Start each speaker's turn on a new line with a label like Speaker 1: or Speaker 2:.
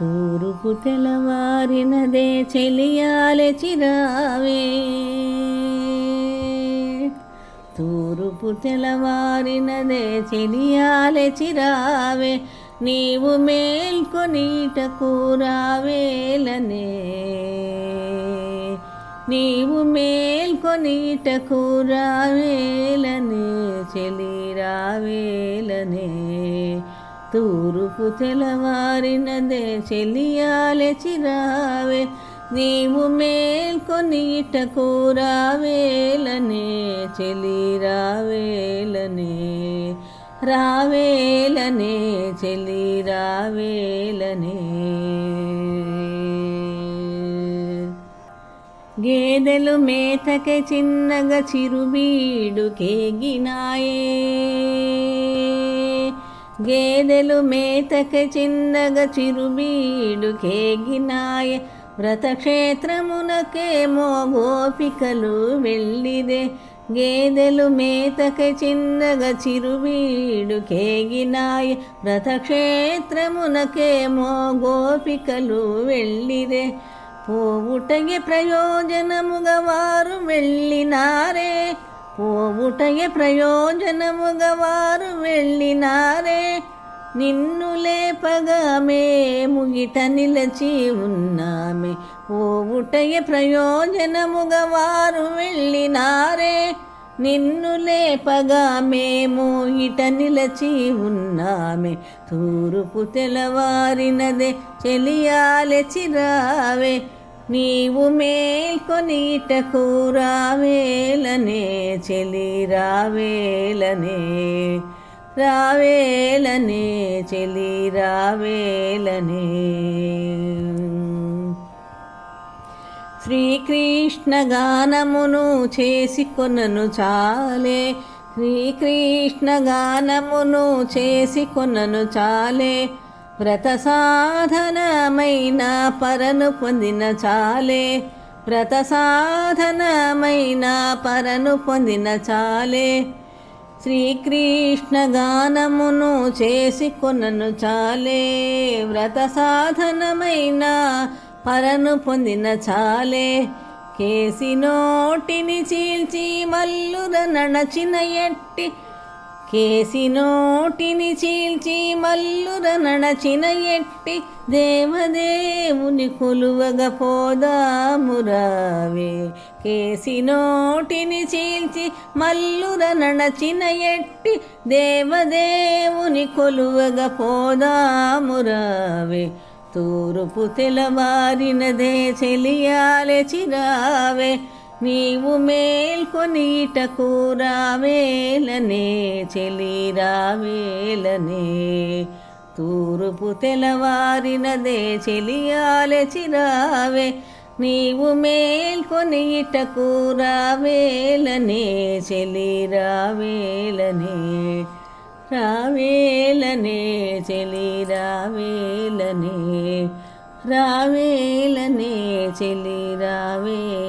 Speaker 1: తూరుపు తెలవారినదే చెలియాలె చిరావే. తూరుపు తెలవారినదే చెలియాలె చిరావే. నీవు మేల్కొనీట కూరావేలనే. నీవు మేల్కొనీట కూరావేలనే చెలిరావేలనే తూరుపు తెలవారినదే చెలియాలె చిరావే. నీవు మేల్కొనీట కూరావేలనే చెలిరావేలనే రావేలనే చెలి రావేలనే గేదెలు మేతకే చిన్నగా చిరుబీడు కేగినాయే. గేదెలు మేతక చిన్నగా చిరుబీడు కేగినాయ. వ్రతక్షేత్రమునకేమో గోపికలు వెళ్ళిదే. గేదెలు మేతక చిన్నగా చిరువీడు కేగినాయ. వ్రతక్షేత్రమునకేమో గోపికలు వెళ్ళిరే పోవుటగే ప్రయోజనముగా వారు వెళ్ళినారే. పోవుటగే ప్రయోజనముగా వారు వెళ్ళినారే. నిన్ను లేపగా మేము గిట నిలచి ఉన్నామే. పోవుటగే ప్రయోజనముగా వారు వెళ్ళినారే. నిన్ను లేపగా మేము ఇట నిలచి ఉన్నామే. తూరుపు తెలవారినదే చెలియాలె చిరావే. నీవు మేల్కొని ఇట కూరావేలనే చెలి రావేలనే. రావేలనే చెలి రావేలనే. శ్రీకృష్ణ గానమును చేసి కొనను చాలే. శ్రీకృష్ణ గానమును చేసి కొనను చాలే. వ్రత సాధనమైన పరను పొందిన చాలే. వ్రత సాధనమైన పరను పొందిన చాలే. శ్రీకృష్ణ గానమును చేసి కొనను చాలే వ్రత సాధనమైన పరను పొందిన చాలే. కేసి నోటిని చీల్చి మల్లుర నడచిన ఎట్టి కేసి నోటిని చీల్చి మల్లుర నడచిన ఎట్టి దేవదేవుని కొలువగ పోదామురావే. కేసి నోటిని చీల్చి మల్లుర నడచిన ఎట్టి దేవదేవుని కొలువగ పోదామురావే. తూరుపు తెలవారినదే చెలియాలె చిరావే. నీవు మేల్కొనీట కూరావేలనే చెలిరావేలనే తూరుపు తెలవారినదే చెలియాలె చిరావే నీవు మేల్కొనీట కూరావేలనే చెలిరావేలనే రావేలనే. చెలిరావేలనే రావేలనే. చెలిరావే